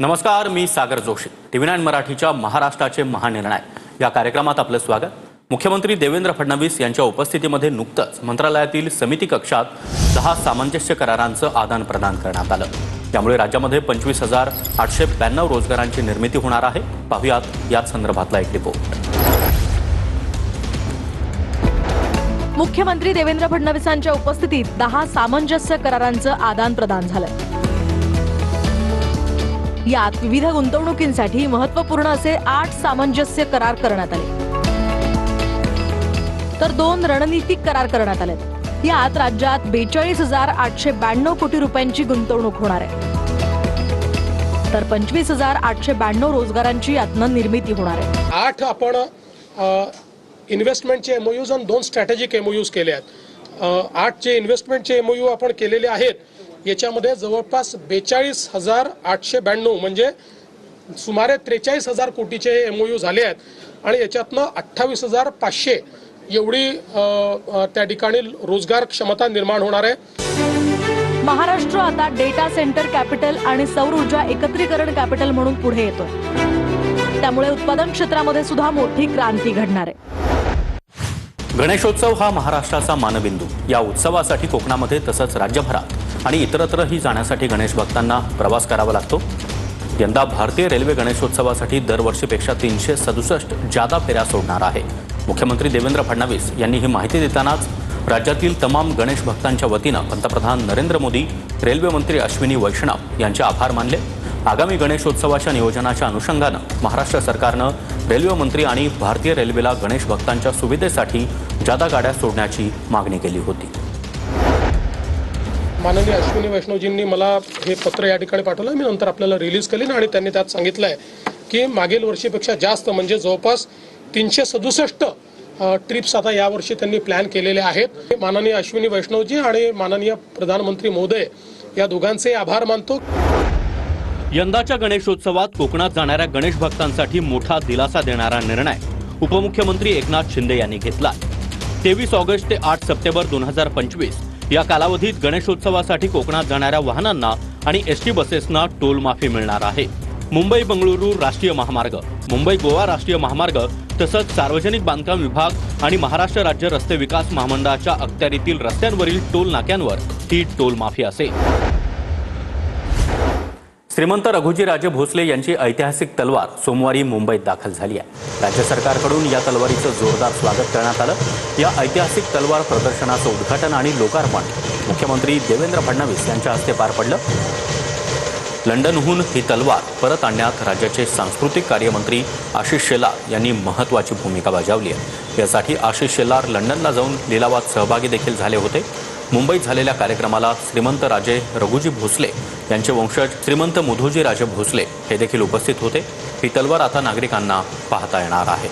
नमस्कार मी Sagar Joshi. TV nine मराठीच्या महाराष्ट्राचे महानिर्णय या कार्यक्रमात आपलं स्वागत. मुख्यमंत्री देवेंद्र फडणवीस यांच्या उपस्थितीमध्ये नुकतंच मंत्रालयातील समिती कक्षात दहा सामंजस्य करारांचं आदान प्रदान करण्यात आलं. त्यामुळे राज्यामध्ये पंचवीस हजार आठशे ब्याण्णव रोजगारांची निर्मिती होणार आहे. पाहुयात याच संदर्भातला एक रिपोर्ट मुख्यमंत्री देवेंद्र फडणवीसांच्या उपस्थितीत दहा सामंजस्य करारांचं आदान प्रदान झालं. यात विविध गुंतवणुकींसाठी महत्त्वपूर्ण असे आठ सामंजस्य करार करण्यात आले. तर दोन रणनीतिक करार करण्यात आले यात राज्यात बेचाळीस हजार आठशे ब्याण्णव कोटी रुपयांची गुंतवणूक होणार आहे. तर पंचवीस हजार आठशे ब्याण्णव रोजगारांची यातनं निर्मिती होणार आहे. आठ आपण इन्व्हेस्टमेंटचे एमओयूज आणि दोन स्ट्रॅटेजिक एमओयूज केले आहेत. आठ जे इन्व्हेस्टमेंटचे एमओयू आपण केलेले आहेत. याच्यामध्ये जवळपास बेचाळीस हजार आठशे ब्याण्णव म्हणजे सुमारे त्रेचाळीस हजार कोटीचे एमओयू झाले आहेत. आणि याच्यातनं अठ्ठावीस हजार पाचशे एवढी त्या ठिकाणी रोजगार क्षमता निर्माण होणार आहे. महाराष्ट्र आता डेटा सेंटर कॅपिटल आणि सौर ऊर्जा एकत्रीकरण कॅपिटल म्हणून पुढे येतोय. त्यामुळे उत्पादन क्षेत्रामध्ये सुद्धा मोठी क्रांती घडणार आहे. गणेशोत्सव हा महाराष्ट्राचा मानबिंदू. या उत्सवासाठी कोकणामध्ये तसंच राज्यभरात आणि इतरत्रही जाण्यासाठी गणेश भक्तांना प्रवास करावा लागतो. यंदा भारतीय रेल्वे गणेशोत्सवासाठी दरवर्षीपेक्षा तीनशे सदुसष्ट जादा फेऱ्या सोडणार आहे. मुख्यमंत्री देवेंद्र फडणवीस यांनी ही माहिती देतानाच राज्यातील तमाम गणेश भक्तांच्या वतीनं पंतप्रधान नरेंद्र मोदी रेल्वे मंत्री अश्विनी वैष्णव यांचे आभार मानले. आगामी गणेशोत्सवाच्या नियोजनाच्या अनुषंगानं महाराष्ट्र सरकारनं रेल्वे मंत्री आणि भारतीय रेल्वेला गणेश भक्तांच्या सुविधेसाठी जादा गाड्या सोडण्याची मागणी केली होती. माननीय अश्विनी वैष्णवजींनी मला हे पत्र या ठिकाणी पाठवलं. मी नंतर आपल्याला रिलीज करेन आणि त्यांनी त्यात सांगितलं आहे की मागील वर्षीपेक्षा जास्त म्हणजे जवळपास तीनशे सदुसष्ट ट्रिप्स आता यावर्षी त्यांनी प्लॅन केलेले आहेत. माननीय अश्विनी वैष्णवजी आणि माननीय प्रधानमंत्री महोदय या दोघांचे आभार मानतो. यंदाच्या गणेशोत्सवात कोकणात जाणाऱ्या गणेश भक्तांसाठी मोठा दिलासा देणारा निर्णय उपमुख्यमंत्री एकनाथ शिंदे यांनी घेतला तेवीस ऑगस्ट ते आठ सप्टेंबर दोन हजार पंचवीस या कालावधीत गणेशोत्सवासाठी कोकणात जाणाऱ्या वाहनांना आणि एस टी बसेसना टोल माफी मिळणार आहे. मुंबई बंगळुरू राष्ट्रीय महामार्ग मुंबई गोवा राष्ट्रीय महामार्ग तसंच सार्वजनिक बांधकाम विभाग आणि महाराष्ट्र राज्य रस्ते विकास महामंडळाच्या अखत्यारीतील रस्त्यांवरील टोल नाक्यांवर ही टोल माफी असेल. श्रीमंत रघुजीराजे भोसले यांची ऐतिहासिक तलवार सोमवारी मुंबईत दाखल झाली आहे. राज्य सरकारकडून या तलवारीचं जोरदार स्वागत करण्यात आलं. या ऐतिहासिक तलवार प्रदर्शनाचं उद्घाटन आणि लोकार्पण मुख्यमंत्री देवेंद्र फडणवीस यांच्या हस्ते पार पडलं. लंडनहून ही तलवार परत आणण्यात राज्याचे सांस्कृतिक कार्यमंत्री आशिष शेलार यांनी महत्त्वाची भूमिका बजावली आहे. यासाठी आशिष शेलार लंडनला जाऊन लिलावात सहभागी देखील झाले होते. मुंबईत झालेल्या कार्यक्रमाला श्रीमंत राजे रघुजी भोसले यांचे वंशज श्रीमंत मुधोजी राजे भोसले हे देखील उपस्थित होते. ही तलवार आता नागरिकांना पाहता येणार आहे.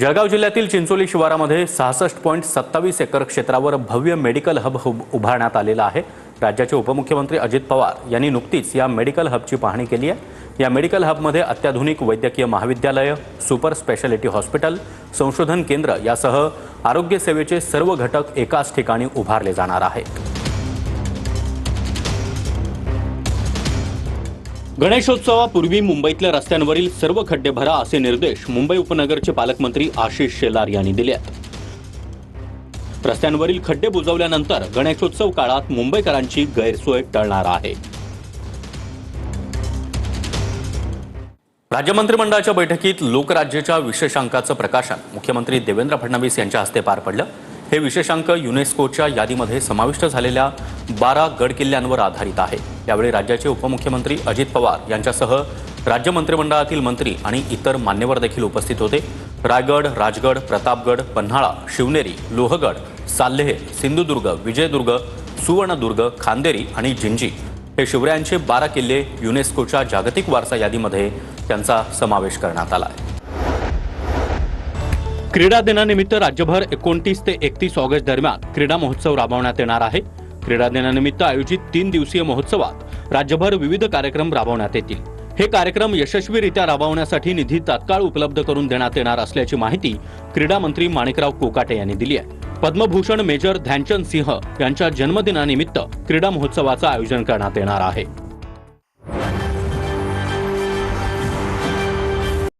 जळगाव जिल्ह्यातील चिंचोली शिवारामध्ये सहासष्ट पॉईंट सत्तावीस एकर क्षेत्रावर भव्य मेडिकल हब उभारण्यात आलेला आहे. राज्याचे उपमुख्यमंत्री अजित पवार यांनी नुकतीच या मेडिकल हबची पाहणी केली आहे. या मेडिकल हबमध्ये अत्याधुनिक वैद्यकीय महाविद्यालय सुपर स्पेशालिटी हॉस्पिटल संशोधन केंद्र यासह आरोग्य सेवेचे सर्व घटक एकाच ठिकाणी उभारले जाणार आहेत. गणेशोत्सवापूर्वी मुंबईतल्या रस्त्यांवरील सर्व खड्डे भरा असे निर्देश मुंबई उपनगरचे पालकमंत्री आशिष शेलार यांनी दिले आहेत. रस्त्यांवरील खड्डे बुजवल्यानंतर गणेशोत्सव काळात मुंबईकरांची गैरसोय टळणार आहे. राज्य मंत्रिमंडळाच्या बैठकीत लोकराज्यच्या विशेषांकाचं प्रकाशन मुख्यमंत्री देवेंद्र फडणवीस यांच्या हस्ते पार पडलं. हे विशेषांक युनेस्कोच्या यादीमध्ये समाविष्ट झालेल्या बारा गड किल्ल्यांवर आधारित आहे. यावेळी राज्याचे उपमुख्यमंत्री अजित पवार यांच्यासह राज्य मंत्रिमंडळातील मंत्री आणि इतर मान्यवर देखील उपस्थित होते. रायगड राजगड प्रतापगड पन्हाळा शिवनेरी लोहगड साल्हेर सिंधुदुर्ग विजयदुर्ग सुवर्णदुर्ग खांदेरी आणि जिंजी हे शिवरायांचे बारा किल्ले युनेस्कोच्या जागतिक वारसा यादीमध्ये त्यांचा समावेश करण्यात आला आहे. क्रीडा दिनानिमित्त राज्यभर एकोणतीस ते एकतीस ऑगस्ट दरम्यान क्रीडा महोत्सव राबवण्यात येणार आहे. क्रीडा दिनानिमित्त आयोजित तीन दिवसीय महोत्सवात राज्यभर विविध कार्यक्रम राबवण्यात येतील. हे कार्यक्रम यशस्वीरित्या राबवण्यासाठी निधी तात्काळ उपलब्ध करून देण्यात येणार असल्याची माहिती क्रीडा मंत्री माणिकराव कोकाटे यांनी दिली आहे. पद्मभूषण मेजर ध्यानचंद सिंह यांच्या जन्मदिनानिमित्त क्रीडा महोत्सवाचं आयोजन करण्यात येणार आहे.